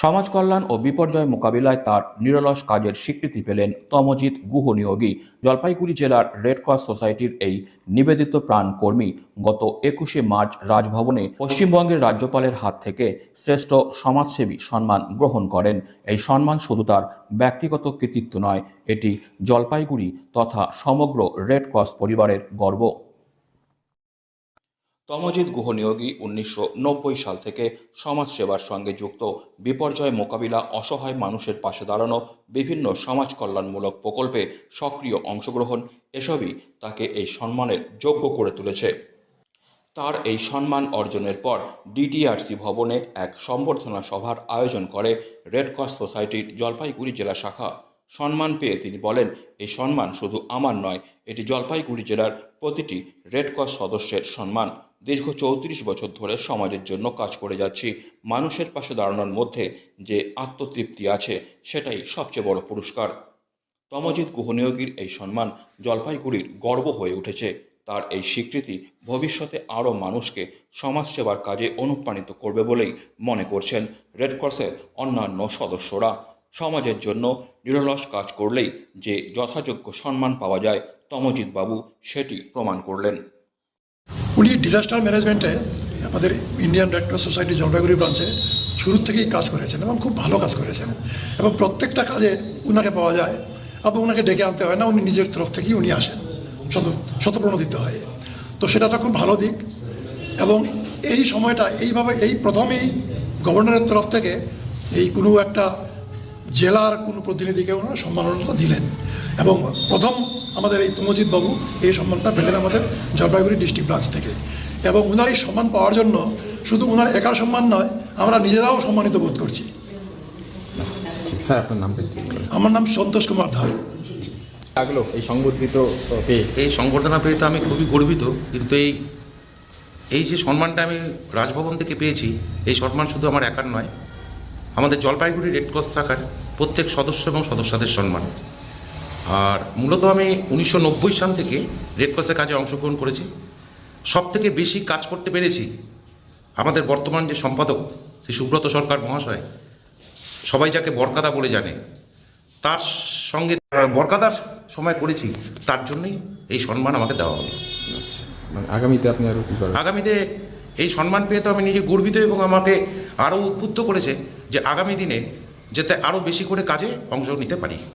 সমাজ কল্যাণ ও বিপর্যয় মোকাবিলায় তার নিরলস কাজের স্বীকৃতি পেলেন তমজিৎ গুহ নিয়োগী জলপাইগুড়ি জেলার রেড ক্রস সোসাইটির এই নিবেদিত প্রাণ কর্মী। গত একুশে মার্চ রাজভবনে পশ্চিমবঙ্গের রাজ্যপালের হাত থেকে শ্রেষ্ঠ সমাজসেবী সম্মান গ্রহণ করেন। এই সম্মান শুধু তার ব্যক্তিগত কৃতিত্ব নয়, এটি জলপাইগুড়ি তথা সমগ্র রেড ক্রস পরিবারের গর্ব। তমজিৎ গুহ নিয়োগী উনিশশো সাল থেকে সমাজসেবার সঙ্গে যুক্ত। বিপর্যয় মোকাবিলা, অসহায় মানুষের পাশে দাঁড়ানো, বিভিন্ন সমাজ কল্যাণমূলক প্রকল্পে সক্রিয় অংশগ্রহণ, এসবই তাকে এই সম্মানের যোগ্য করে তুলেছে। তার এই সম্মান অর্জনের পর ডিটিআরসি ভবনে এক সম্বর্ধনা সভার আয়োজন করে রেড ক্রস সোসাইটির জলপাইগুড়ি জেলা শাখা। সম্মান পেয়ে তিনি বলেন, এই সম্মান শুধু আমার নয়, এটি জলপাইগুড়ি জেলার প্রতিটি রেড ক্রস সদস্যের সম্মান। দীর্ঘ চৌত্রিশ বছর ধরে সমাজের জন্য কাজ করে যাচ্ছি। মানুষের পাশে দাঁড়ানোর মধ্যে যে আত্মতৃপ্তি আছে, সেটাই সবচেয়ে বড় পুরস্কার। তমজিৎ গুহনিয়োগীর এই সম্মান জলপাইগুড়ির গর্ব হয়ে উঠেছে। তার এই স্বীকৃতি ভবিষ্যতে আরও মানুষকে সমাজসেবার কাজে অনুপ্রাণিত করবে বলেই মনে করছেন রেডক্রসের অন্যান্য সদস্যরা। সমাজের জন্য নিরলস কাজ করলেই যে যথাযোগ্য সম্মান পাওয়া যায়, তমজিৎ বাবু সেটি প্রমাণ করলেন। উনি ডিজাস্টার ম্যানেজমেন্টে আমাদের Indian red cross society Jalpaiguri ব্রাঞ্চে শুরু থেকেই কাজ করেছেন এবং খুব ভালো কাজ করেছেন। এবং প্রত্যেকটা কাজে উনাকে পাওয়া যায় এবং ওনাকে ডেকে আনতে হয় না, উনি নিজের তরফ থেকেই উনি আসেন। শত, শতপ্রণোদিত হয়ে। তো সেটা একটা খুব ভালো দিক। এবং এই সময়টা এইভাবে, এই প্রথমেই গভর্নরের তরফ থেকে এই কোনো একটা জেলার কোনো প্রতিনিধিকে ওনারা সম্মাননা দিলেন। এবং প্রথম আমাদের এই তুমজিৎ বাবু এই সম্মানটা পেলেন আমাদের জলপাইগুড়ি ডিস্ট্রিক্ট ব্রাঞ্চ থেকে। এবং ওনার এই সম্মান পাওয়ার জন্য শুধু ওনার একার সম্মান নয় আমরা নিজেরাও সম্মানিত বোধ করছি। স্যার আপনার নাম আমার নাম সন্তোষ কুমার ধার। লাগল এই সংবর্ধিত পেয়ে? এই সংবর্ধনা পেয়ে তো আমি খুবই গর্বিত কিন্তু এই এই যে সম্মানটা আমি রাজভবন থেকে পেয়েছি এই সম্মান শুধু আমার একার নয় আমাদের জলপাইগুড়ি রেড ক্রস শাখার প্রত্যেক সদস্য এবং সদস্যদের সম্মান। আর মূলত আমি উনিশশো নব্বই সাল থেকে রেড ক্রসের কাজে অংশগ্রহণ করেছি। সব থেকে বেশি কাজ করতে পেরেছি আমাদের বর্তমান যে সম্পাদক শ্রী সুব্রত সরকার মহাশয় সবাই যাকে বরকাদা বলে জানে তার সঙ্গে বরকাদার সময় করেছি তার জন্যই এই সম্মান আমাকে দেওয়া হবে আচ্ছা মানে আগামীতে আপনি আরও কি আগামীতে এই সম্মান পেয়ে তো আমি নিজে গর্বিত এবং আমাকে আরও উদ্বুদ্ধ করেছে যে আগামী দিনে যাতে আরও বেশি করে কাজে অংশ নিতে পারি।